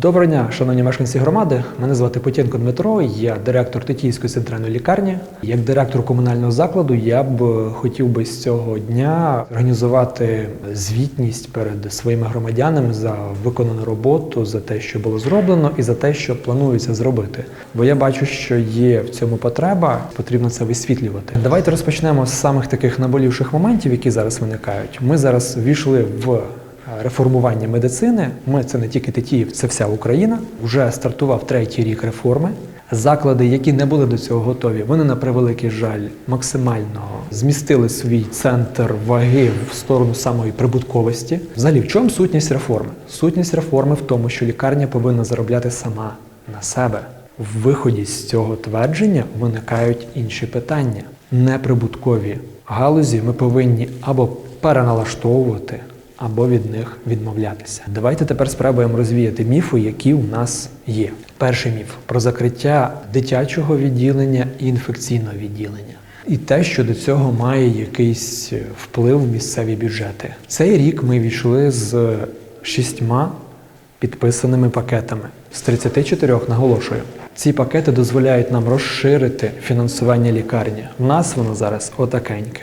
Доброго дня, шановні мешканці громади. Мене звати Потєнко Дмитро, я директор Тетіївської центральної лікарні. Як директор комунального закладу, я б хотів би з цього дня організувати звітність перед своїми громадянами за виконану роботу, за те, що було зроблено, і за те, що планується зробити. Бо я бачу, що є в цьому потреба, потрібно це висвітлювати. Давайте розпочнемо з самих таких наболівших моментів, які зараз виникають. Ми зараз війшли в реформування медицини. Ми це не тільки Тетіїв, це вся Україна. Вже стартував третій рік реформи. Заклади, які не були до цього готові, вони на превеликий жаль максимально змістили свій центр ваги в сторону самої прибутковості. Взагалі, в чому сутність реформи? Сутність реформи в тому, що лікарня повинна заробляти сама на себе. В виході з цього твердження виникають інші питання. Неприбуткові галузі ми повинні або переналаштовувати, або від них відмовлятися. Давайте тепер спробуємо розвіяти міфи, які у нас є. Перший міф про закриття дитячого відділення і інфекційного відділення. І те, що до цього має якийсь вплив в місцеві бюджети. Цей рік ми війшли з шістьма підписаними пакетами з 34 наголошую. Ці пакети дозволяють нам розширити фінансування лікарні. У нас воно зараз отакеньке.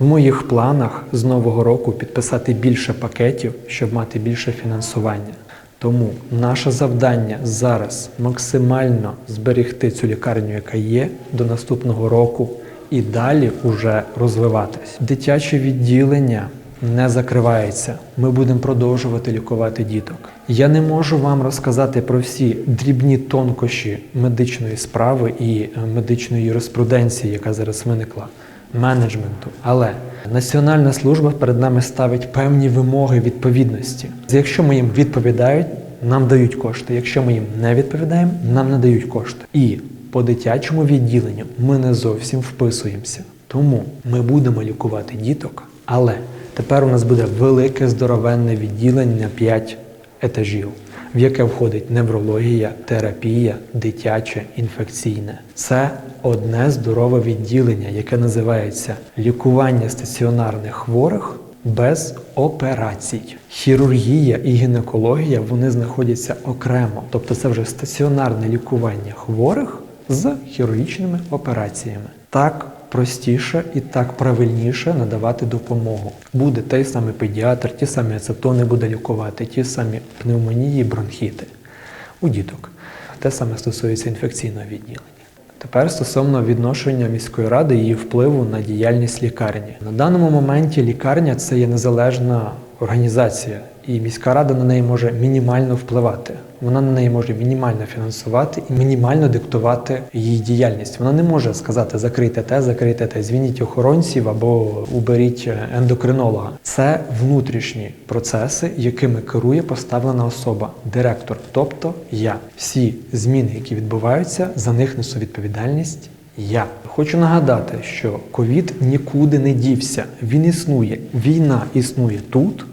В моїх планах з нового року підписати більше пакетів, щоб мати більше фінансування. Тому наше завдання зараз максимально зберегти цю лікарню, яка є до наступного року, і далі уже розвиватись. Дитяче відділення не закривається. Ми будемо продовжувати лікувати діток. Я не можу вам розказати про всі дрібні тонкощі медичної справи і медичної юриспруденції, яка зараз виникла менеджменту. Але Національна служба перед нами ставить певні вимоги відповідності. Якщо ми їм відповідають, нам дають кошти. Якщо ми їм не відповідаємо, нам не дають кошти. І по дитячому відділенню ми не зовсім вписуємося. Тому ми будемо лікувати діток, але тепер у нас буде велике здоровенне відділення на 5 етажів в яке входить неврологія, терапія, дитяче, інфекційне. Це одне здорове відділення, яке називається лікування стаціонарних хворих без операцій. Хірургія і гінекологія вони знаходяться окремо, тобто це вже стаціонарне лікування хворих з хірургічними операціями. Так простіше і так правильніше надавати допомогу. Буде той самий педіатр, ті самі ацетони буде лікувати, ті самі пневмонії, бронхіти у діток. Те саме стосується інфекційного відділення. Тепер стосовно відношення міської ради і її впливу на діяльність лікарні. На даному моменті лікарня це є незалежна організація, і міська рада на неї може мінімально впливати. Вона на неї може мінімально фінансувати і мінімально диктувати її діяльність. Вона не може сказати закрийте те, закрийте те, звільніть охоронців або уберіть ендокринолога. Це внутрішні процеси, якими керує поставлена особа, директор, тобто я. Всі зміни, які відбуваються, за них несу відповідальність. Я хочу нагадати, що ковід нікуди не дівся. Він існує. Війна існує тут,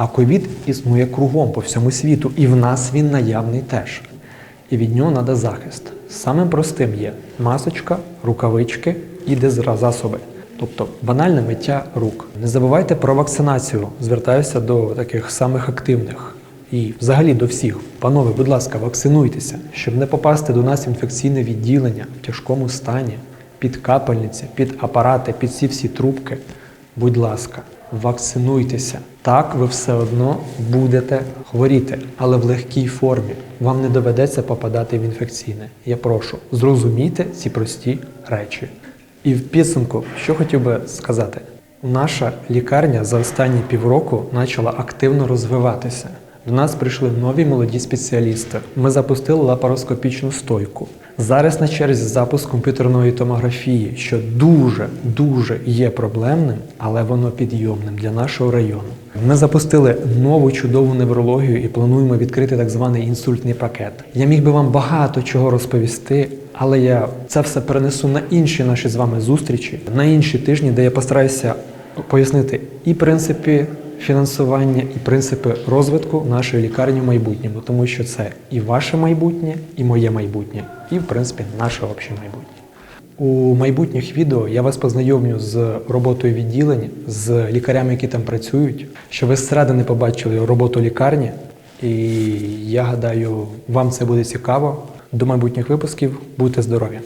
а ковід існує кругом по всьому світу, і в нас він наявний теж. І від нього треба захист. Самим простим є масочка, рукавички і дезразасоби. Тобто банальне миття рук. Не забувайте про вакцинацію. Звертаюся до таких самих активних. І взагалі до всіх, панове, будь ласка, вакцинуйтеся, щоб не попасти до нас в інфекційне відділення в тяжкому стані, під капельниці, під апарати, під ці всі трубки. Будь ласка, вакцинуйтеся. Так ви все одно будете хворіти, але в легкій формі. Вам не доведеться попадати в інфекційне. Я прошу, зрозумійте ці прості речі. І в підсумку, що хотів би сказати, наша лікарня за останні півроку почала активно розвиватися. До нас прийшли нові молоді спеціалісти. Ми запустили лапароскопічну стойку. Зараз на черзі запуск комп'ютерної томографії, що дуже дуже є проблемним, але воно підйомним для нашого району. Ми запустили нову чудову неврологію і плануємо відкрити так званий інсультний пакет. Я міг би вам багато чого розповісти, але я це все перенесу на інші наші з вами зустрічі, на інші тижні, де я постараюся пояснити і принципи фінансування, і принципи розвитку нашої лікарні в майбутньому, тому що це і ваше майбутнє, і моє майбутнє, і в принципі наше обще майбутнє. У майбутніх відео я вас познайомлю з роботою відділень, з лікарями, які там працюють, щоб ви зсередини побачили роботу лікарні, І я гадаю, вам це буде цікаво. До майбутніх випусків будьте здорові!